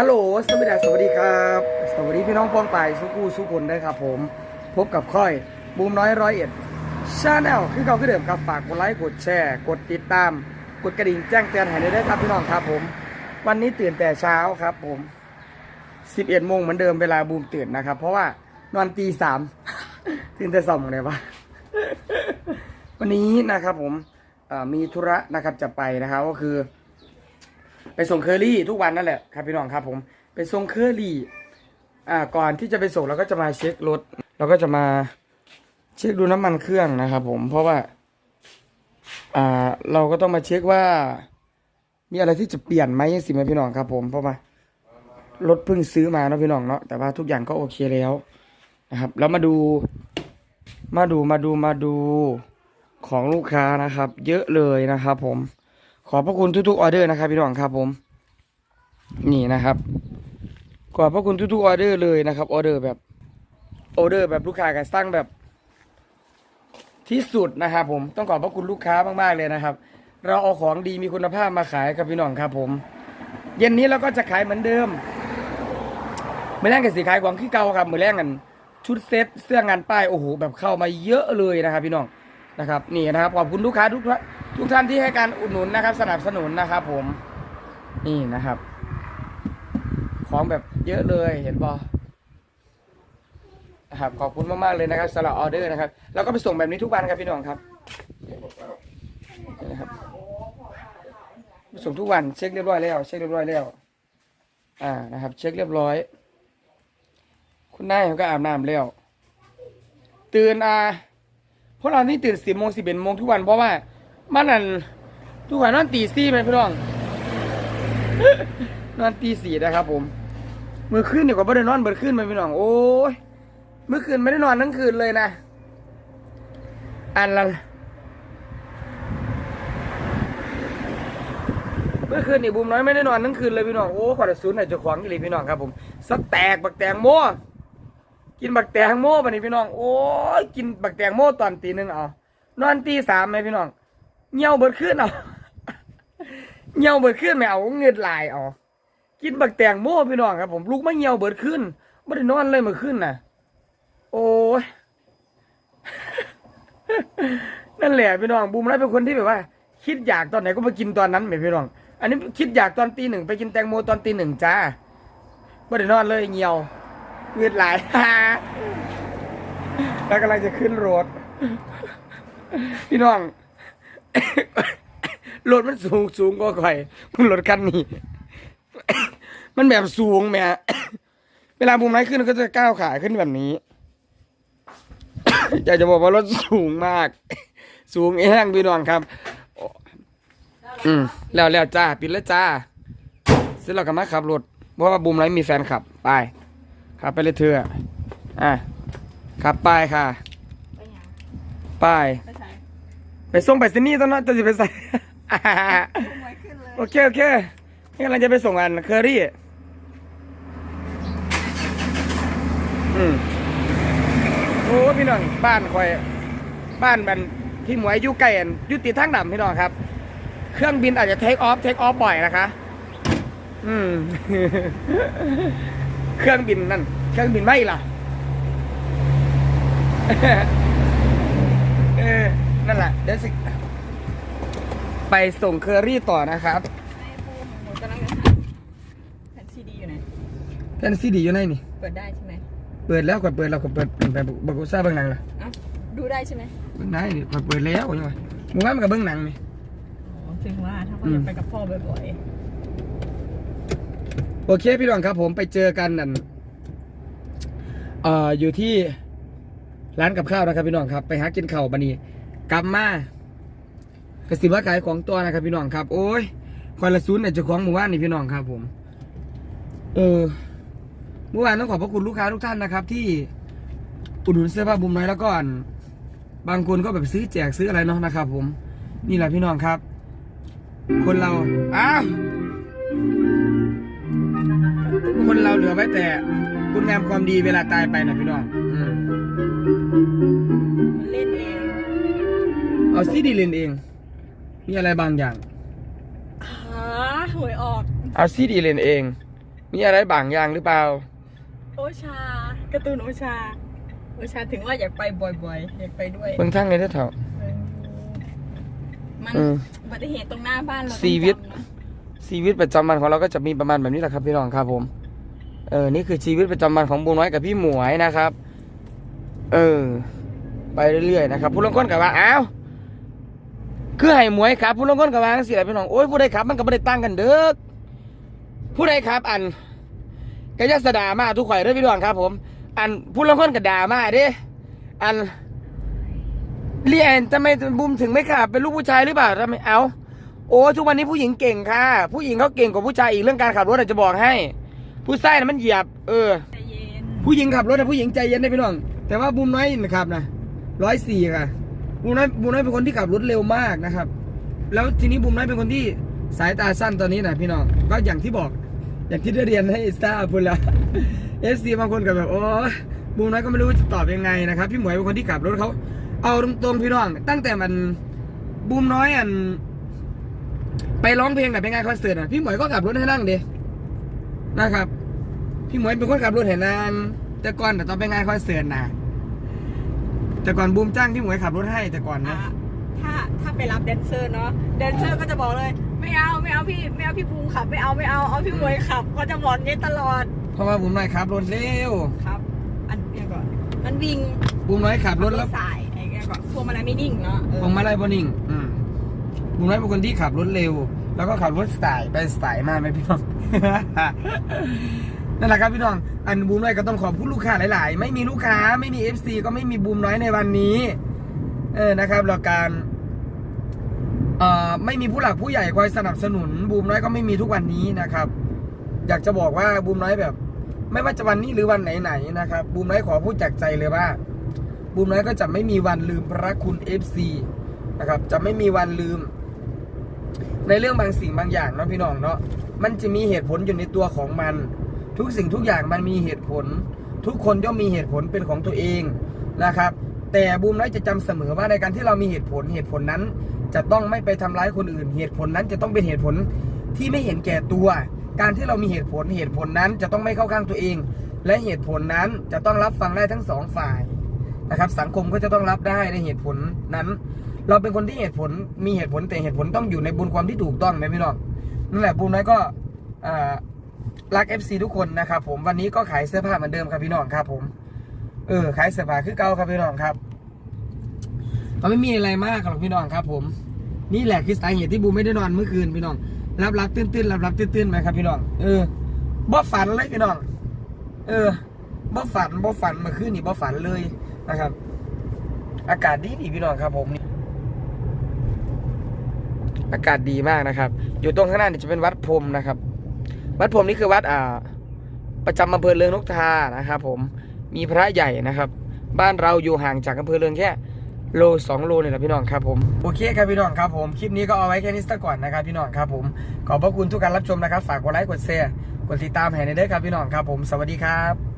ฮัลโหล สวัสดีสวัสดีครับ สวัสดีพี่น้องป้องไปสุกูสุคนได้ครับผม พบกับค่อยบูมน้อยร้อยเอ็ดชาแนลคือเก่าคือเดิมครับฝากกดไลค์ กดแชร์ กดติดตาม กดกระดิ่งแจ้งเตือนให้ได้ด้วยครับพี่น้องครับผม วันนี้ตื่นแต่เช้าครับผม 11โมงเหมือนเดิมเวลาบูมตื่นนะครับ เพราะว่านอนตีสามตื่นแต่สองเลยวะวันนี้นะครับผมมีธุระนะครับจะไปนะครับก็คือ ไปส่งเคอรี่ทุกวันนั่นแหละครับพี่น้องครับผมไปส่งเคอรี่อ่าก่อนที่จะไปส่งเราก็จะมาเช็ครถเราก็จะมาเช็คดูน้ำมันเครื่องนะครับ ผมเพราะว่า อ่าเราก็ต้องมาเช็คว่า มีอะไรที่จะเปลี่ยนไหมยังสิไหมพี่น้องครับ ผมเพราะว่ารถเพิ่งซื้อมาเนาะพี่น้องเนาะแต่ว่าทุกอย่างก็โอเคแล้วนะครับ แล้วมาดู มาดูมาดูมาดูของลูกค้านะครับ เยอะเลยนะครับ ผม ขอบพระคุณทุกๆออเดอร์นะครับพี่น้องครับผม นี่นะครับขอบพระคุณทุกๆออเดอร์เลยนะครับออเดอร์แบบออเดอร์แบบลูกค้ากันสร้างแบบที่สุดนะครับผมต้องขอบพระคุณลูกค้ามากๆเลยนะครับ เราเอาของดีมีคุณภาพมาขายครับพี่น้องครับผม เย็นนี้เราก็จะขายเหมือนเดิมมือแรงกับสีขายของขี้เก่าครับมือแรงกันชุดเซ็ตเสื้องานป้ายโอ้โหแบบเข้ามาเยอะเลยนะครับ พี่น้องนะครับ นี่นะครับขอบคุณลูกค้าทุก ทุกท่านที่ให้การอุดหนุนนะครับ สนับสนุนนะครับ ผม นี่นะครับ ของแบบเยอะเลยเห็นปะนะครับขอบคุณมากๆเลยนะครับสำหรับออเดอร์นะครับ แล้วก็ไปส่งแบบนี้ทุกวันครับพี่น้องครับนะครับไปส่งทุกวันเช็คเรียบร้อยแล้วเช็คเรียบร้อยแล้ว อ่านะครับ เช็คเรียบร้อย คุณนายเขาก็อาบน้ำแล้วตื่นอ่าพวกเรานี่ตื่นสิบโมงสิบเอ็ดโมงทุกวันเพราะว่า มันนั่นทุกวันนอนตีสี่ไหมพี่น้อง นอนตีสี่นะครับ ผม มื่อคืนเนี่ยก็ไม่ได้นอนเบิดคืนไหมพี่น้อง โอ้ยเมื่อคืนไม่ได้นอนทั้งคืนเลยนะ อันละเมื่อคืนนี่บุมน้อยไม่ได้นอนทั้งคืนเลยพี่น้อง โอ้ขอดศูนย์ไหนจะขวางกี่เลยพี่น้องครับผมสแตกบักแตงโมกินบักแตงโมปะนี่พี่น้อง โอ้ยกินบักแตงโมตอนตีหนึ่งเอานอนตีสามไหมพี่น้อง เหี่ยวเบิดขึ้นเอาเหี่ยวเบิดขึ้นไม่เอาเงือดลายเอากินบักแตงโมพี่น้องครับผมลูกม่เหี่ยวเบิดขึ้นไม่ได้นอนเลยเมื่อคืนน่ะ โอ้ยนั่นแหละพี่น้องบูมแล้วเป็นคนที่แบบว่า คิดอยากตอนไหนก็ไปกินตอนนั้นไหมพี่น้อง อันนี้คิดอยากตอนตีหนึ่งไปกินแตงโมตอนตีหนึ่งจ้าไม่ได้นอนเลยเหี่ยวเงือดไหลแล้วกำลังจะขึ้นรถพี่น้อง รถมันสูงสูงก็ค่อยมันรถคันนี้ มันแบบสูงแม่เวลาบุมไม้ขึ้นก็จะก้าวขาขึ้นแบบนี้ อยากจะบอกว่ารถสูงมาก สูงแห้งพี่น้องครับ อืมแล้วแล้วจ้า ปิดแล้วจ้าเสร็จแล้วก็มาขับรถ เพราะว่าบุมไม้มีแฟนขับ ไป ขับไปเลยเธออะขับไปค่ะ ไป ไปไปใส่ไปส่งไปซินี่ตอนนั้นจะสิไปใส่พุ่งไว้ขึ้นเลยโอเคโอเคนี่กำลังจะไปส่งอันเคอรี่ อืมโอ้พี่น้องบ้านคอย บ้านบันพี่หมวยอยู่ไกลอันอยุติดทางดำพี่น้องครับ เครื่องบินอาจจะเทคออฟเทคออฟบ่อยนะคะ อืม เครื่องบินนั่น เครื่องบินไม่ล่ะ เออ นั่นแหละเดี๋ยวสิ ไปส่งเคอรี่ต่อนะครับไอ้ปูหมูกำลังจะแผ่นซีดีอยู่ไหน แผ่นซีดีอยู่ไหนนี่ เปิดได้ใช่ไหมเปิดแล้วกดเปิดเรากดเปิดไปบักกุซ่าเบื้องหนังละเอ้าดูได้ใช่ไหมเบื้องหนังนี่กดเปิดแล้วยังไงมึงว่ามันกับเบื้องหนังนี่อ๋อถึงว่าถ้าพ่ออืมอยากไปกับพ่อบ่อยโอเคพี่น้องครับผมไปเจอกันนั่นเอ่ออยู่ที่ร้านกับข้าวนะครับพี่น้องครับ ไปหากินข้าวบันนี้ กลับมากระสิบว่าขายของตัวนะครับพี่น้องครับ โอ้ยคอยละศูนเนี่ยจะของหมู่บ้านนี่พี่น้องครับ ผม เออเมื่อวานต้องขอบพระคุณลูกค้าทุกท่านนะครับ ที่อุดหนุนเสื้อผ้าบุมน้อยแล้วก็อันบางคนก็แบบซื้อแจกซื้ออะไรเนาะนะครับ ผม นี่แหละพี่น้องครับ คนเราอ้าวคนเราเหลือไว้แต่คุณงามความดีเวลาตายไปนะพี่น้อง อืมๆมันเล่นเอง เอาซีดีเลนเอง มีอะไรบางอย่าง หาหวยออก เอาซีดีเลนเองมีมีอะไรบางอย่างหรือเปล่า โอชาการ์ตูนโอชา โอชาถึงว่าอยากไปบ่อยๆ อยากไปด้วย เบิ่งทั้งในเท่าเถาเออมันอืมอุบัติเหตุตรงหน้าบ้านเราต้องชีวิตจำนะชีวิตประจำวันของเราก็จะมีประมาณแบบนี้แหละครับพี่น้องครับผม เออ นี่คือชีวิตประจำวันของบูน้อยกับพี่หมวยนะครับ เออ ไปเรื่อยๆนะครับ ผู้ลงก้นกับว่า อ้าว คือให้หมวยครับผู้ลงก้นกับว่าจังสิแหละพี่น้องโอ้ยผู้ใดครับมันก็ไม่ได้ตั้งกันเด้อผู้ใดครับ อันกยศดามาทุกข่อยเด้อพี่น้องครับ ผม อันผู้ลงก้นกับด่ามาเด้อันเรียนทำไมบุมถึงไม่ขับเป็นลูกผู้ชายหรือเปล่าทำไมเอาโอ้ทุกวันนี้ผู้หญิงเก่งค่ะ ผู้หญิงเขาเก่งกว่าผู้ชายอีกเรื่องการขับรถอาจจะบอกให้ ผู้ชายนะมันเหยียบ เออใจเย็นผู้หญิงขับรถนะผู้หญิงใจเย็นได้พี่น้องแต่ว่าบูมน้อยนะครับนะร้อยสี่ค่ะ บูมน้อยบูมน้อยเป็นคนที่ขับรถเร็วมากนะครับ แล้วทีนี้บูมน้อยเป็นคนที่สายตาสั้นตอนนี้นะพี่น้องก็อย่างที่บอก อย่างที่ได้เรียนให้ทราบพูดแล้วเอฟซีบางคนก็แบบโอ้บูมน้อยก็ไม่รู้จะตอบยังไงนะครับพี่หมวยเป็นคนที่ขับรถเขาเอาตรงๆพี่น้อง ตั้งแต่มันบูมน้อยอัน ไปร้องเพลงแบบเป็นงานคอนเสิร์ตอะพี่หมวยก็ขับรถให้นั่งเดนะครับ พี่หมวยเป็นคนขับรถให้นางแต่ก่อนแต่ตอนไปงานคอนเสิร์ตนะ แต่ก่อนบูมจ้างพี่หมวยขับรถให้แต่ก่อนนะอะถ้าถ้าไปรับแดนเซอร์เนาะแดนเซอร์ก็จะบอกเลย ไม่เอาไม่เอาพี่ไม่เอาพี่ภูมิขับไม่เอาไม่เอาเอาพี่มวยขับก็จะบอกอย่างนี้ตลอด เพราะว่าบูมน้อยขับรถเร็วครับ อันเนี้ยก่อนมันวิ่งบูมน้อยขับรถแล้วสายไอ้เงี้ยก่อนพวงมาลัยไม่นิ่งเนาะเออผมมาไล่บอนิ่งอืมบูมน้อยเป็นคนที่ขับรถเร็ว แล้วก็ขับรถสายไปสายมากไหมพี่น้อง นั่นแหละครับพี่น้องอันบูมน้อยก็ต้องขอบคุณลูกค้าหลาย ๆ ไม่มีลูกค้าไม่มี FC ก็ไม่มีบูมน้อยในวันนี้เออนะครับแล้วการเอ่อไม่มีผู้หลักผู้ใหญ่คอยสนับสนุน บูมน้อยก็ไม่มีทุกวันนี้นะครับ อยากจะบอกว่าบูมน้อยแบบ ไม่ว่าจะวันนี้หรือวันไหนๆนะครับบูมน้อยขอพูดจากใจเลยว่าบูมน้อยก็จะไม่มีวันลืมพระคุณ FC นะครับจะไม่มีวันลืม ในเรื่องบางสิ่งบางอย่างเนาะพี่น้องเนาะมันจะมีเหตุผลอยู่ในตัวของมัน ทุกสิ่งทุกอย่างมันมีเหตุผล ทุกคนย่อมมีเหตุผลเป็นของตัวเองนะครับ แต่บูมน้อยจะจำเสมอว่าในการที่เรามีเหตุผลเหตุผลนั้น จะต้องไม่ไปทำร้ายคนอื่น เหตุผลนั้นจะต้องเป็นเหตุผลที่ไม่เห็นแก่ตัว การที่เรามีเหตุผลเหตุผลนั้นจะต้องไม่เข้าข้างตัวเอง และเหตุผลนั้นจะต้องรับฟังได้ทั้งสองฝ่ายนะครับ สังคมก็จะต้องรับได้ในเหตุผลนั้น เราเป็นคนที่เหตุผลมีเหตุผลแต่เหตุผลต้องอยู่ในบนความที่ถูกต้องนะพี่น้องนั่นแหละบูมน้อยก็อ่า รัก FC ทุกคนนะครับผมวันนี้ก็ขายเสื้อผ้าเหมือนเดิมครับพี่น้องครับผม เออขายเสื้อผ้าคือเก่าครับพี่น้องครับมันไม่มีอะไรมากหรอกพี่น้องครับ ผม นี่แหละคือสาเหตุที่บูไม่ได้นอนเมื่อคืนพี่น้องรับรับตื่นตื่นรับรับตื่นตื่นไหมครับพี่น้องเออบ่ฝันเลยพี่น้อง เออบ่ฝันบ่ฝันเมื่อคืนนี่บ่ฝันเลยนะครับ อากาศดีดีพี่น้องครับ ผมนี่อากาศดีมากนะครับ อยู่ตรงข้างหน้านี่จะเป็นวัดพรมนะครับ วัดผมนี่คือวัดอ่าประจำอำเภอเรืองนกทานะครับผมมีพระใหญ่นะครับ บ้านเราอยู่ห่างจากอำเภอเรืองแค่โลสองโลเนี่ยแหละพี่น้องครับผมโอเคครับพี่น้องครับผมคลิปนี้ก็เอาไว้แค่นี้สักก่อนนะครับพี่น้องครับผมขอบพระคุณทุกการรับชมนะครับ ฝากกดไลค์กดแชร์กดติดตามให้ในเด้อครับพี่น้องครับผมสวัสดีครับ